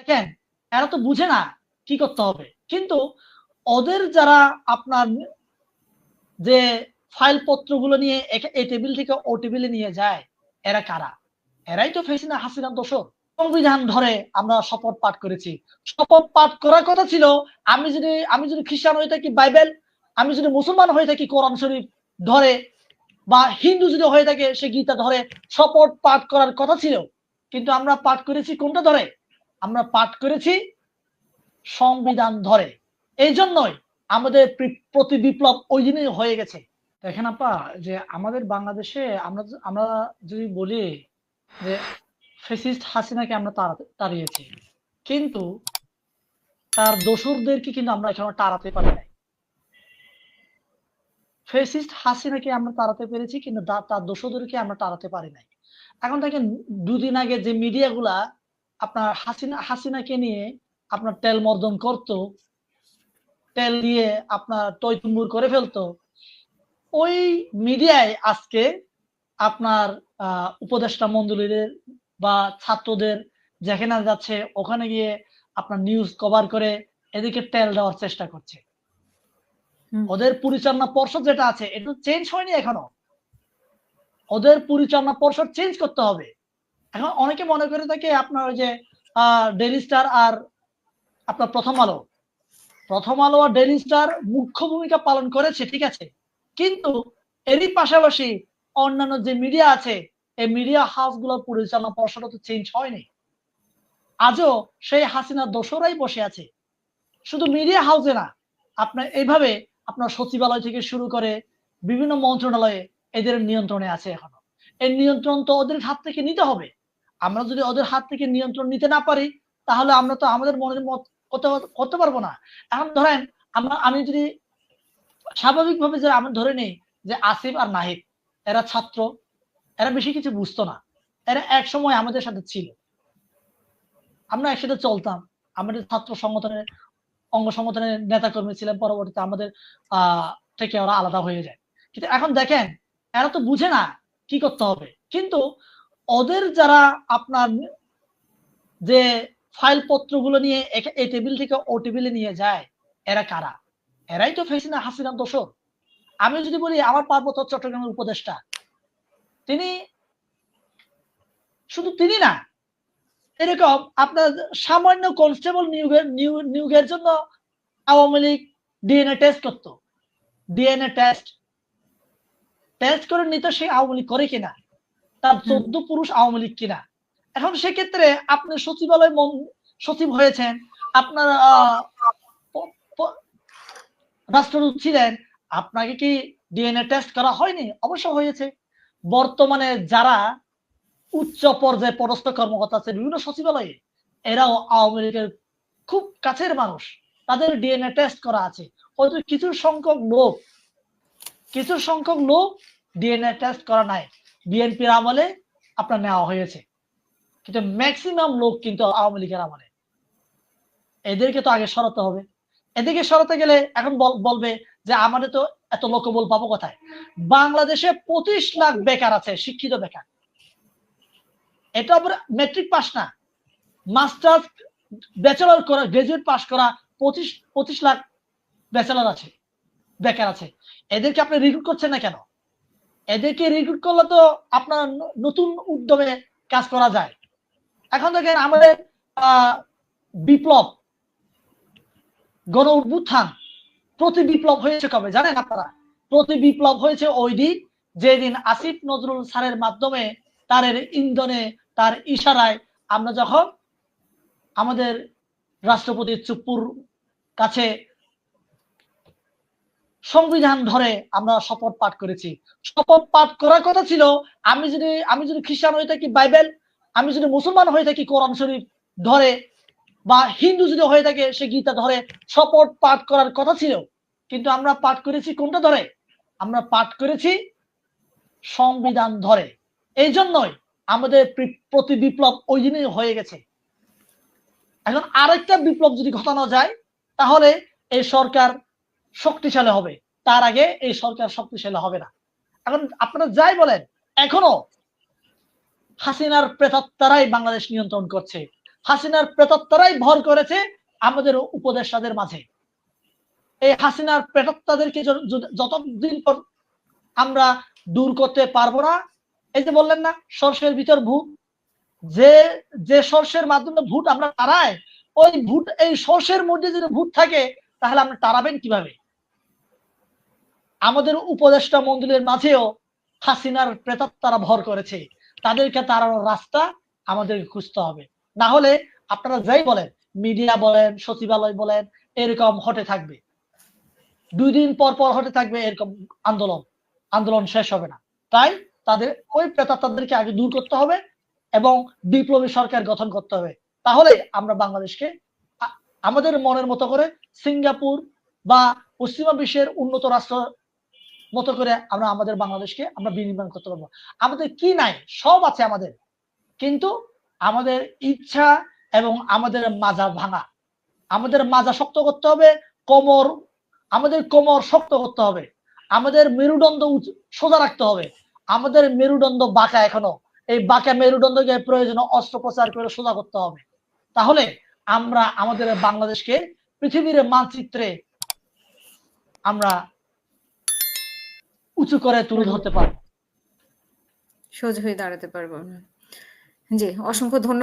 দেখেন, এরা তো বুঝে না কি করতে হবে। কিন্তু ওদের যারা আপনার যে ফাইল পত্রগুলো নিয়ে এই টেবিল থেকে ও টেবিলে নিয়ে যায়, এরা কারা? এরাই তো ফেসিনা হাসিনা দোষর। সংবিধান ধরে আমরা শপথ পাঠ করেছি। শপথ পাঠ করার কথা ছিল, আমি যদি আমি যদি খ্রিস্টান হয়ে থাকি বাইবেল, আমি যদি মুসলমান হয়ে থাকি কোরআন শরীফ ধরে, বা হিন্দু যদি হয়ে থাকে সে গীতা ধরে, শপথ পাঠ করার কথা ছিল। কিন্তু আমরা পাঠ করেছি কোনটা ধরে? আমরা পাঠ করেছি সংবিধান ধরে। এই জন্যই আমাদের প্রতি বিপ্লব ওই দিনই হয়ে গেছে। দেখেন আপা, যে আমাদের বাংলাদেশে আমরা আমরা যদি বলি যে ফেসিস্ট হাসিনাকে আমরা তাড়া- তাড়িয়েছি, কিন্তু তার দোসরদেরকে কিন্তু আমরা এখনও তাড়াতে পারি নাই। ফেসিস্ট হাসিনাকে আমরা তাড়াতে পেরেছি, কিন্তু তার দোষদেরকে আমরা তাড়াতে পারি নাই। এখন দেখেন দুদিন আগে যে মিডিয়াগুলা আপনার হাসিনা হাসিনাকে নিয়ে আপনার তেল মর্দন করতো তেল দিয়ে আপনার টইতুম্বুর করে ফেলতো ওই মিডিয়ায় আজকে আপনার আহ, উপদেষ্টা মন্ডলীদের বা ছাত্রদের যেখানে যাচ্ছে ওখানে গিয়ে আপনার নিউজ কভার করে এদিকে তেল দেওয়ার চেষ্টা করছে। ওদের পরিচালনা পর্ষদ যেটা আছে এটা চেঞ্জ হয়নি এখনও। ওদের পরিচালনা পর্ষদ চেঞ্জ করতে হবে। এখন অনেকে মনে করে থাকে আপনার যে ডেলি স্টার আর আপনার প্রথম আলো। প্রথম আলো আর ডেলি স্টার মুখ্য ভূমিকা পালন করেছে, ঠিক আছে? কিন্তু এরই পাশাপাশি অন্যান্য যে মিডিয়া আছে, এই মিডিয়া হাউসগুলোর পরিচালনা পর্ষদ তো চেঞ্জ হয়নি। আজও সেই হাসিনা দোসরাই বসে আছে। শুধু মিডিয়া হাউসে না, আপনার এইভাবে আপনার সচিবালয় থেকে শুরু করে বিভিন্ন মন্ত্রণালয়ে এদের নিয়ন্ত্রণে আছে এখনও। এর নিয়ন্ত্রণ তো ওদের হাত থেকে নিতে হবে। আমরা যদি ওদের হাত থেকে নিয়ন্ত্রণ নিতে না পারি, তাহলে আমরা তো আমাদের মনের মত করতে পারব না। এখন ধরেন, আমরা, আমি যদি স্বাভাবিকভাবে যে আমি ধরে নেই যে আসিফ আর নাহিদ, এরা ছাত্র, এরা বেশি কিছু বুঝতো না। এরা এক সময় আমাদের সাথে ছিল। আমরা একসাথে চলতাম। আমাদের ছাত্র সংগঠনের, অঙ্গ সংগঠনের নেতা কর্মী ছিলেন পরবর্তীতে আমাদের আহ থেকে ওরা আলাদা হয়ে যায়। কিন্তু এখন দেখেন, এরা তো বুঝে না কি করতে হবে। কিন্তু ওদের যারা আপনার যে ফাইল পত্রগুলো নিয়ে এই টেবিল থেকে ও টেবিলে নিয়ে যায়, এরা কারা? এরাই তো ফেসিনা হাসিনা দোষর। আমি যদি বলি, আমার পার্বত্য চট্টগ্রামের উপদেষ্টা, তিনি শুধু তিনি না, এরকম আপনার সামান্য কনস্টেবল নিয়োগের, নিয়োগ- নিয়োগের জন্য আওয়ামী লীগ ডিএনএ টেস্ট করতো। ডিএনএ টেস্ট টেস্ট করে নিত সে আওয়ামী লীগ করে কিনা? তার চোদ্দ পুরুষ আওয়ামী লীগ কিনা। এখন সেক্ষেত্রে আপনি সচিবালয় মন- সচিব হয়েছেন আপনার রাষ্ট্রদূত ছিলেন আপনাকে কি ডিএনএ টেস্ট করা হয়নি? অবশ্য হয়েছে। বর্তমানে যারা উচ্চ পর্যায়ে পদস্থ কর্মকর্তা আছে বিভিন্ন সচিবালয়ে এরাও আওয়ামী লীগের খুব কাছের মানুষ। তাদের ডিএনএ টেস্ট করা আছে। হয়তো কিছু সংখ্যক লোক কিছু সংখ্যক লোক ডিএনএ টেস্ট করা নাই। বিএনপির আমলে আপনার নেওয়া হয়েছে। কিন্তু ম্যাক্সিমাম লোক কিন্তু আওয়ামী লীগের আমলে। এদেরকে তো আগে সরাতে হবে। এদিকে সরাতে গেলে এখন বল- বলবে যে আমাদের তো এত লোকবল পাবো কোথায়? বাংলাদেশে পঁচিশ লাখ বেকার আছে, শিক্ষিত বেকার। এটা আবার মেট্রিক পাস না। মাস্টার্স ব্যাচেলর করা গ্রাজুয়েট পাস করা পঁচিশ পঁচিশ লাখ ব্যাচেলর আছে, বেকার আছে। এদেরকে আপনি রিক্রুট করছেন না কেন? এদেরকে রিক্রুট করলে তো আপনার নতুন উদ্যমে কাজ করা যায়। এখন দেখেন আমাদের বিপ্লব, গণ উত্থান প্রতি বিপ্লব হয়েছে কবে জানেন আপনারা? প্রতি বিপ্লব হয়েছে ওই দিন যেদিন আসিফ নজরুল স্যারের মাধ্যমে তার ইন্ধনে, তার ইশারায় আমরা যখন আমাদের রাষ্ট্রপতি চুপ্পুর কাছে সংবিধান ধরে আমরা শপথ পাঠ করেছি। শপথ পাঠ করার কথা ছিল, আমি যদি আমি যদি খ্রিস্টান হয়ে থাকি বাইবেল, আমি যদি মুসলমান হয়ে থাকি কোরআন শরীফ ধরে, বা হিন্দু যদি হয়ে থাকে সে গীতা ধরে, শপথ পাঠ করার কথা ছিল। কিন্তু আমরা পাঠ করেছি কোনটা ধরে? আমরা পাঠ করেছি সংবিধান ধরে। এই জন্যই আমাদের প্রতি বিপ্লব ওই দিনই হয়ে গেছে। এখন আরেকটা বিপ্লব যদি ঘটানো যায়, তাহলে এই সরকার শক্তিশালী হবে। তার আগে এই সরকার শক্তিশালী হবে না। এখন আপনারা যাই বলেন, এখনও হাসিনার প্রেতাত্মারাই বাংলাদেশ নিয়ন্ত্রণ করছে। হাসিনার প্রেতাত্মারাই ভর করেছে আমাদের উপদেষ্টাদের মাঝে। এই হাসিনার প্রেতাত্মাদেরকে যতদিন পর আমরা দূর করতে পারব না, এই যে বললেন না, সর্ষের ভিতর ভূত, যে যে সর্ষের মাধ্যমে ভূত আমরা তাড়াই ওই ভূত, এই সর্ষের মধ্যে যদি ভূত থাকে, তাহলে আপনি তাড়াবেন কীভাবে? আমাদের উপদেষ্টা মন্দিরের মাঝেও হাসিনার প্রেতাত্মারা ভর করেছে। তাদেরকে তাড়ানোর রাস্তা আমাদেরকে খুঁজতে হবে। না হলে আপনারা যাই বলেন, মিডিয়া বলেন, সচিবালয় বলেন, এরকম হটে থাকবে। দুই দিন পর পর হটে থাকবে এরকম আন্দোলন। আন্দোলন শেষ হবে না। তাই তাদের ওই প্রেতাত্মাদেরকে আগে দূর করতে হবে এবং বিপ্লবী সরকার গঠন করতে হবে। তাহলে আমরা বাংলাদেশকে আমাদের মনের মতো করে সিঙ্গাপুর বা পশ্চিমা বিশ্বের উন্নত রাষ্ট্র মতো করে আমরা আমাদের বাংলাদেশকে আমরা বিনির্মাণ করতে পারব। আমাদের কি নাই, সব আছে আমাদের। কিন্তু আমাদের ইচ্ছা এবং আমাদের মাজা ভাঙা। আমাদের মাজা শক্ত করতে হবে, কোমর, আমাদের কোমর শক্ত করতে হবে। আমাদের মেরুদণ্ড সোজা রাখতে হবে। আমাদের মেরুদণ্ড বাঁকা এখনও। এই বাঁকা মেরুদণ্ডকে প্রয়োজনে অস্ত্রোপচার করে সোজা করতে হবে। তাহলে আমরা আমাদের বাংলাদেশকে পৃথিবীর মানচিত্রে আমরা উঁচু করে তুলে ধরতে পারব। সোজা হয়ে দাঁড়াতে পারব জি অসংখ্য ধন্যবাদ।